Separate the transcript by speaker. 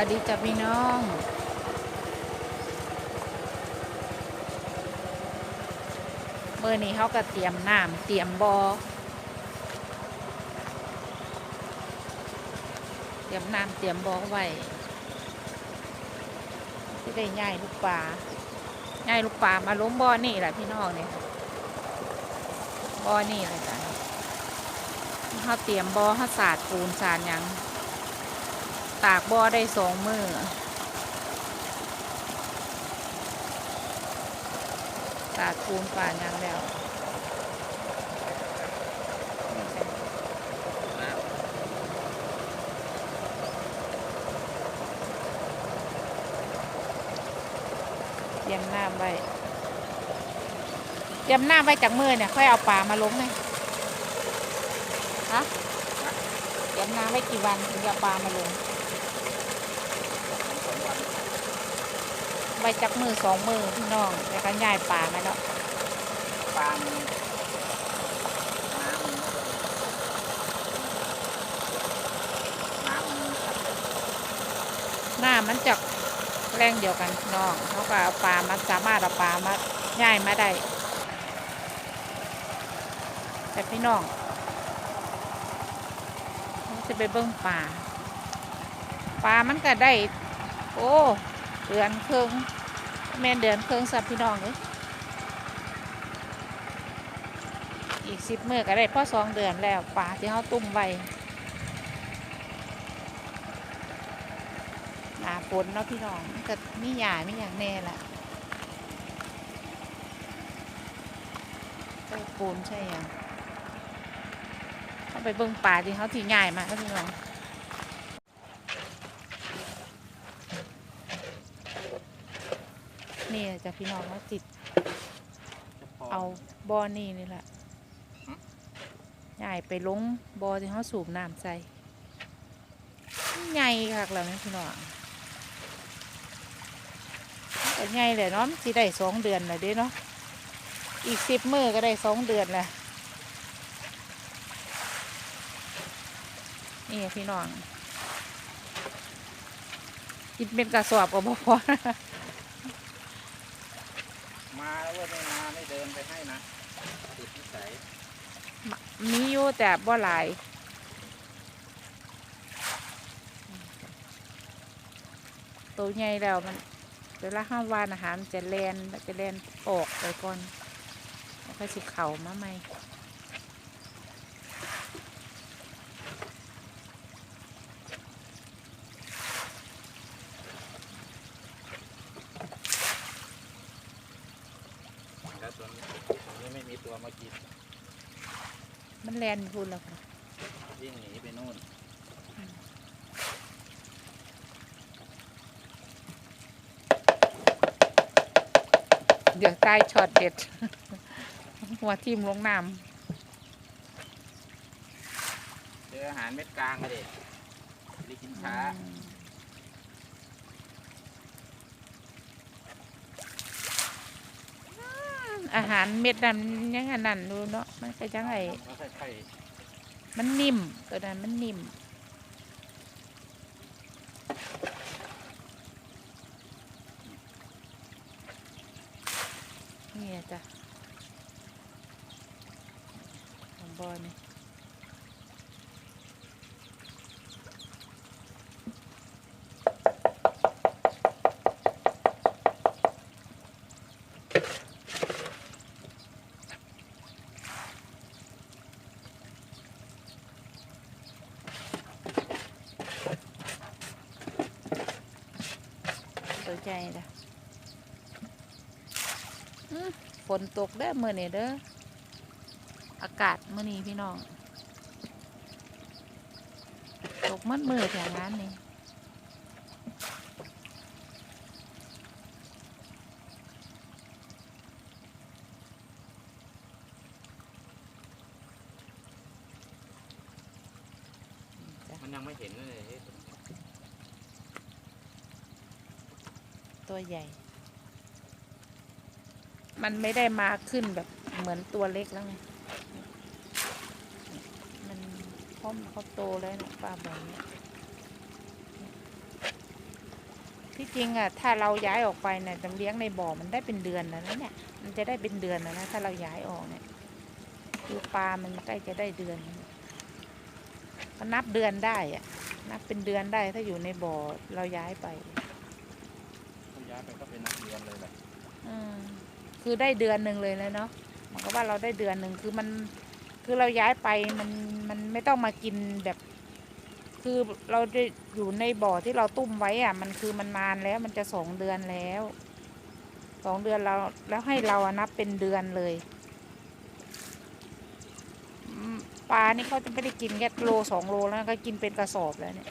Speaker 1: วัสดีจ้ะพี่น้องเมื่อนี้เขาก็เตรียมน้ำเตรียมบอเตรียมน้ำเตรียมบอไว้ที่ได้ย่ายลูกปลาย่ายลูกปลามาล้มบอนี่แหละพี่น้องเนี่ยบอนี่เลยจ้ะเขาเตรียมบอเขาสาดปูนสาดยัง ตากบ่อได้สองมือตากปูนป่านยังแล้วเตรียมน้ำไว้เตรียมน้ำไว้จากมือเนี่ย ค่อยเอาปลามาลงไงฮะเตรียมน้ำไว้กี่วันถึงจะเอาปลามาลง ใบ จักมือสองมือพี่น้องแล้วก็ย้ายป่ามาแล้ว
Speaker 2: ปาล์มน้ำน้ำมัน
Speaker 1: หน้ามันจะแรงเดียวกันพี่น้องเขาก็เอาปลามาสามารถเอาปลามาย้ายมาได้แต่พี่น้องจะไปเบิ้งป่าปลามันก็ได้ โอ้เดือนครึ่ง แม่นเดือนครึ่งสับพี่น้องเลยอีกสิบมือก็ได้พ่อสองเดือนแล้วปลาที่เขาตุ้มไว้หนาฝนเนาะพี่น้องมันก็มีหยามีอย่างแน่ละใช่ปูนใช่ยังเขาไปเบิ่งป่าที่เขาที่ใหญ่มากพี่น้อง นี่จะพี่น้องว่าติดเอาบ่อนี่นี่แหละใหญ่ไปลงบ่อที่เขาสูบน้ำใส่ใหญ่คักแล้วนะพี่น้องก็ไงเลยเนาะมันสิได้สองเดือนเลยเด้เนาะอีกสิบมือก็ได้สองเดือนแหละนี่พี่น้องกินเป็นกระสอบก็บ่พอ
Speaker 2: มาแล้วว่าไม่มาไม่เดินไปให้นะติดนิสัย
Speaker 1: มีอยู่แต่บ่หลายตัวใหญ่แล้วมันเวลาห้าวานอาหารมันจะแลนมันจะแลนออกไปก่อนแล้วก็สิเข่ามาใหม่
Speaker 2: แล้วตัวนี้ตัวนี้ไม่มีตัวมากิน
Speaker 1: มันแลนพูดแล้วค่ะ
Speaker 2: วิ่งหนีไปนู่น
Speaker 1: เดี๋ยวใต้ช็อตเด็ด หัวทิ่มลงน้
Speaker 2: เจออาหารเม็ดกลางอะเด็กรีกินำช้า
Speaker 1: อื อาหารเม็ดนั้นยังอันนั้นดูเนาะมันก็ยังไง
Speaker 2: ก็ค่อย
Speaker 1: มันนิ่มตัวนั้นมันนิ่มนี่จ้ะของบอนี่ ใจละฝนตกเด้อมื่อนี้เด้อ อากาศเมื่อนี้พี่น้อง ตกมัดมือแถวงานนี่
Speaker 2: มันยังไม่เห็นเลยเฮ้ย
Speaker 1: ตัวใหญ่ มันไม่ได้มาขึ้นแบบเหมือนตัวเล็กแล้วไง มันเขาเขาโตแล้วนะป้าบอเนี่ยที่จริงอะถ้าเราย้ายออกไปเนี่ยจะเลี้ยงในบ่อมันได้เป็นเดือนแล้วนะเนี่ยมันจะได้เป็นเดือนแล้วนะถ้าเราย้ายออกเนี่ยคือปลามันใกล้จะได้เดือนก็นับเดือนได้อะนับเป็นเดือนได้ถ้าอยู่ในบ่อเรา
Speaker 2: ย้ายไป ก็เป็นนักเรียนเลยแหละ
Speaker 1: อืมคือได้เดือนหนึ่งเลยนะเนาะหมันก็ว่าเราได้เดือนหนึ่งคือมัน คือเราย้ายไปมันมันไม่ต้องมากินแบบ คือเราจะอยู่ในบ่อที่เราตุ้มไว้อะมันคือมันนานแล้วมันจะสองเดือนแล้วสองเดือนเราแล้วให้เราอะนับเป็นเดือนเลยอืมปลานี่เขาจะไม่ได้กินแค่โลสองโลแล้วก็กินเป็นกระสอบแล้วเนี่ย